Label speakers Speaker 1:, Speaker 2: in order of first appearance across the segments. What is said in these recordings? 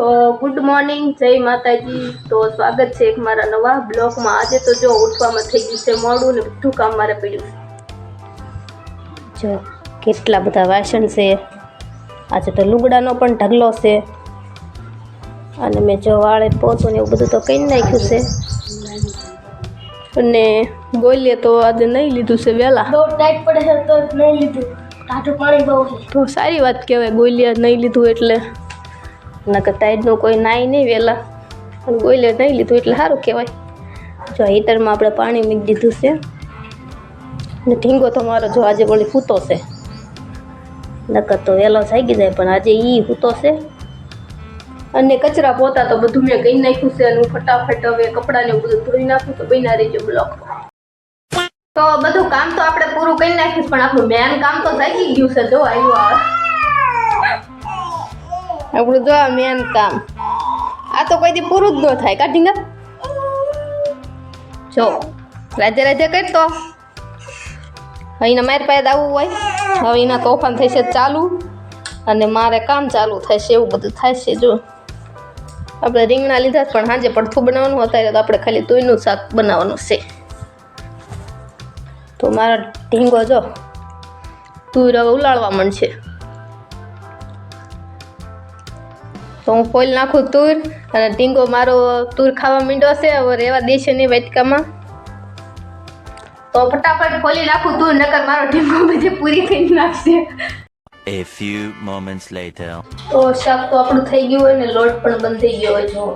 Speaker 1: તો good morning જય માતાજી. તો સ્વાગત છે એક મારા નવા બ્લોગમાં. આજે તો જો ઉઠવામાં થઈ ગયું છે મોડું ને બધું કામ મારે પડ્યું છે. જો કેટલા બધા વાસણ છે. આજે તો લુગડાનો પણ ઢગલો છે. અને મેં જો વાળે પોતું ને એવું બધું તો કહી નાખ્યું છે. અને બોલીએ તો આજે નહીં લીધું છે વહેલા
Speaker 2: બહુ ટાઈટ પડે છે તો નહીં લીધું. ટાઢું પાણી બહુ છે.
Speaker 1: તો સારી વાત કહેવાય ગોલિયા નહીં લીધું એટલે. નકર તાઈડનું કોઈ નાય નહીં વહેલા પણ બોઈલર નહીં લીધું એટલે સારું કહેવાય. જો હીટરમાં આપણે પાણી મૂકી દીધું છે. ને ઢીંગો તો મારો જો આજે વળી ફૂતો છે. નકર તો વહેલો જાગી જાય, પણ આજે એ ફૂતો છે. અને કચરા પોતા તો બધું મેં કહી નાખ્યું છે, અને હું ફટાફટ હવે કપડાને બધું ધોઈ નાખું તો બન્યા રહીજો બ્લોક. તો બધું કામ તો આપણે પૂરું કરી નાખ્યું પણ આપણું મેન કામ તો જાગી ગયું છે, જો આવ્યું આ. આપણું જો મેન કામ. આ તો કોઈ દી પૂરું જ ન થાય કાઢીંગા જો રાજે રાજે કરતો એના મારી પાસે આવવું હોય. હવે એના તોફાન થશે ચાલુ. અને મારે કામ ચાલુ થશે એવું બધું થશે જો. આપણે રીંગણા લીધા છે, પણ સાંજે પડથું બનાવવાનું અત્યારે તો આપણે ખાલી તોયનું શાક બનાવવાનું છે. તો મારો ઢીંગો જો તુર હવે ઉલાળવા માંડશે. તો હું ફોઈલ નાખું તુર અને ટીંગો મારો તુર ખાવા માંડ્યો છે હવે રહેવા દેશે નહીં વાટકામાં. તો ફટાફટ ખોલી નાખું તુર નકર મારો ટીંગો બધી પૂરી થઈ નાખશે.
Speaker 3: A few moments later.
Speaker 1: તો શાક તો આપણું થઈ ગયું હોય ને લોટ પણ બંધ થઈ ગયો હોય જો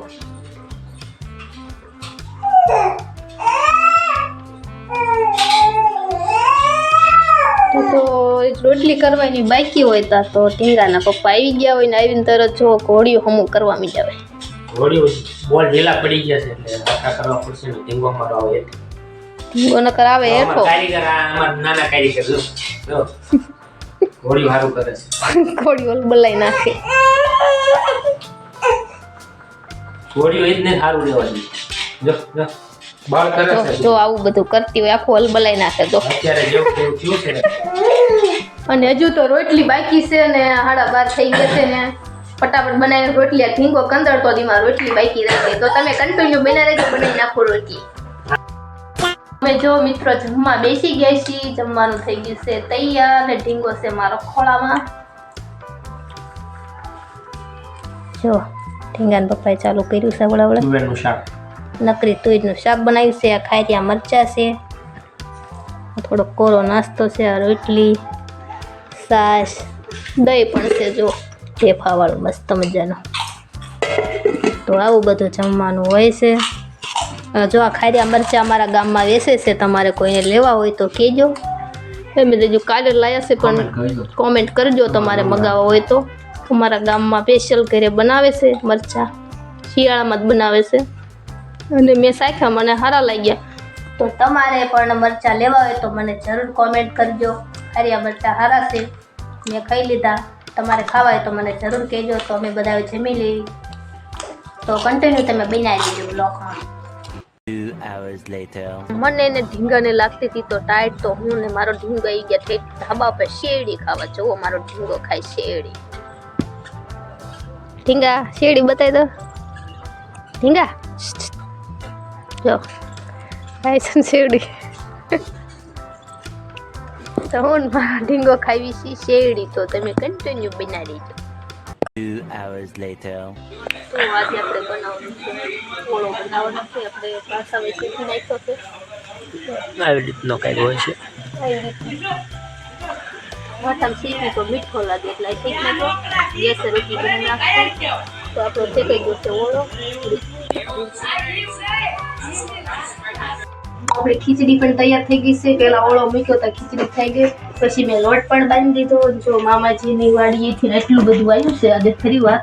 Speaker 1: રોટલી કરવાની બાકી હોય તા તો ટીંગાના પપ્પા આવી ગયા હોય ને આવીને તરત જો ઘોડીઓ હમું કરવા મીડ્યા હોય.
Speaker 4: ઘોડીઓ બોલ ઢીલા પડી ગયા છે એટલે આખા કરવા પડશે ને ઢીંગો મારો આવે.
Speaker 1: ઢીંગો નકર આવે
Speaker 4: અમારા
Speaker 1: હેઠો.
Speaker 4: કારીગર આ નાના કારીગર જો. જો. ઘોડીઓ સારું કરે છે.
Speaker 1: ઘોડીઓ બલાઈ નાખે.
Speaker 4: ઘોડીઓ એ હારું ને રહેવાની જો જો. બાળ કરે છે.
Speaker 1: જો આવું બધું કરતી હોય આખું હલબલાઈ નાખે તો
Speaker 4: અત્યારે જેવું થયું છે ને.
Speaker 1: અને હજુ તો રોટલી બાકી છે ને હાડા બાર થઈ ગયા છે ને. ફટાફટ બનાવીને રોટલી ઢીંગો કંદરતો દીમાં રોટલી બાકી રાખી. તો તમે કન્ટિન્યુ બના રહેજો બનાવી નાખો રોટલી. અમે જો મિત્રો જમવા બેસી ગયા છીએ જમવાનું થઈ ગયું છે તૈયાર ને ઢીંગો છે મારો ખોળામાં. જો ઢીંગાને પપ્પાએ ચાલુ કર્યું છે વળા
Speaker 4: તુવેરનું શાક.
Speaker 1: નકરી તુરીનું શાક બનાવ્યું છે આ ખાય ત્યાં મરચાં છે. થોડો કોરો નાસ્તો છે આ રોટલી. છાશ દહીં પણ છે જો ફેફાવાળું મસ્ત મજાનું. તો આવું બધું જમવાનું હોય છે. જો આ ખાર્યા મરચાં અમારા ગામમાં વેસે છે તમારે કોઈને લેવા હોય તો કહેજો. એમ જો કાલે લાયા છે પણ કોમેન્ટ કરજો તમારે મગાવવા હોય તો. અમારા ગામમાં સ્પેશિયલ ઘરે બનાવે છે મરચાં. શિયાળામાં જ બનાવે છે. અને મેં સાખ્યા મને સારા લાગ્યા. તો તમારે પણ મરચાં લેવા હોય તો મને જરૂર કોમેન્ટ કરજો. હરિયા મરચાં સારા છે. મેં ખાઈ લીધા. તમારે ખાવા હોય તો મને જરૂર કહેજો. તો અમે બધા જમી લઈ તો કન્ટિન્યુ તમે બનાવી દેજો બ્લોગમાં. મને એને ઢીંગાને લાગતી હતી તો ટાઈટ તો હું ને મારો ઢીંગો આવી ગયા ઠેક ધાબા પર શેરડી ખાવા. જુઓ મારો ઢીંગો ખાય શેરડી. ઢીંગા શેરડી બતાવી દો. ઢીંગા જો ખાય છે શેરડી. હું ઢીંગો ખાવી છે શેરડી તો તમે કન્ટિન્યુ બનાવી દેજો
Speaker 3: Two hours later.
Speaker 1: તો આજે આપણે બનાવવાનું છે ઓળો બનાવવાનો છે આપણે પાસા શીખી નાખ્યો છે.
Speaker 4: આવી રીતનો કંઈક હોય છે.
Speaker 1: માથામાં તો મીઠો લાગે એટલે શીખ નાખો ગેસે રોટી બની નાખો તો આપણો શેકાઈ ગયો છે ઓળો. આપણી ખીચડી પણ તૈયાર થઈ ગઈ છે. પેલા ઓળો મૂક્યો તો ખીચડી થઈ ગઈ. પછી મેં લોટ પણ બાંધી દીધો. જો મામાજીની વાડીએથી એટલું બધું આવ્યું છે આજે ફરી વાર.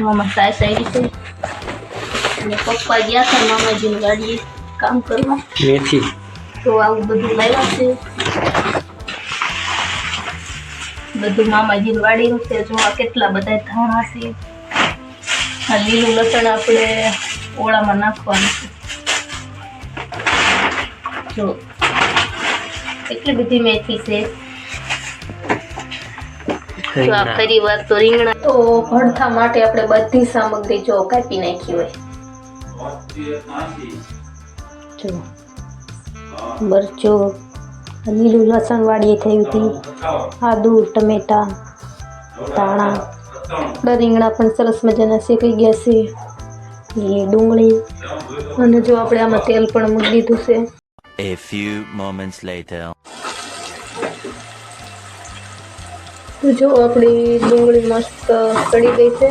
Speaker 1: મામા સાસ આવી છે અને પપ્પા ગયા હતા મામાજીની વાડીએ કામ કરવા.
Speaker 4: મેથી.
Speaker 1: તો આવું બધું લાવ્યા છે. બધું મામાજી વાડીનું છે. જો આ કેટલા બધા ધાણા છે. આ લીલું લસણ આપણે ઓળામાં નાખવાનું છે. જો. એટલી બધી મેથી છે. જો આ ફરી વાર તો રીંગણા. તો ભડથા માટે આપણે બધી સામગ્રી જો કાપી નાખી હોય. જો. મરચો લીલું લસણ વાળી થયું હતી. આદુ ટમેટા ધાણા. આપણા રીંગણા પણ સરસ મજાના શેકાઈ ગયા છે. એ ડુંગળી. અને જો આપણે આમાં તેલ પણ મૂકી દીધું છે.
Speaker 3: A few moments later.
Speaker 1: જો આપણી ડુંગળી મસ્ત સડી ગઈ છે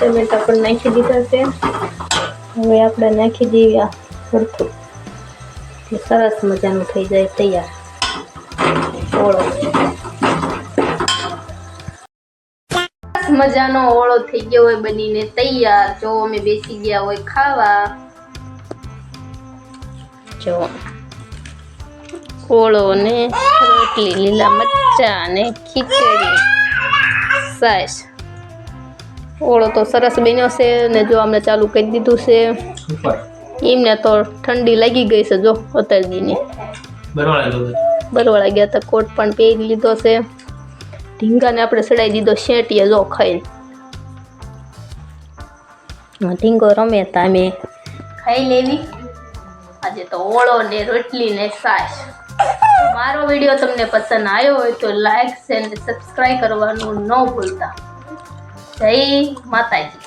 Speaker 1: ટમેટા પણ નાખી દીધા છે. હવે આપણે નાખી દઈએ સરખું. સરસ મજાનું થઈ જાય તૈયાર. ઓળો. સરસ મજાનો ઓળો થઈ ગયો હોય બનીને તૈયાર. જો અમે બેસી ગયા હોય ખાવા. જો. ઓળો ને રોટલી લીલા મરચા ને ખીચડી. સાસ. ઓળો તો સરસ બન્યો છે ને જો અમને ચાલુ કરી દીધું છે. એમને તો ઠંડી લાગી ગઈ છે જો અતરજીની બરવાળા ગયા હતા કોટ પણ પહેરી લીધો છે. ઢીંગાને આપણે સડાઈ દીધો શેટીએ જો ખાઈને. ઢીંગો રમે હતા અમે. ખાઈ લેવી. આજે તો ઓળો ને રોટલી ને છાશ મારો વીડિયો તમને પસંદ આવ્યો હોય તો લાઈક શેર ને સબસ્ક્રાઈબ કરવાનું ન ભૂલતા. જય માતાજી.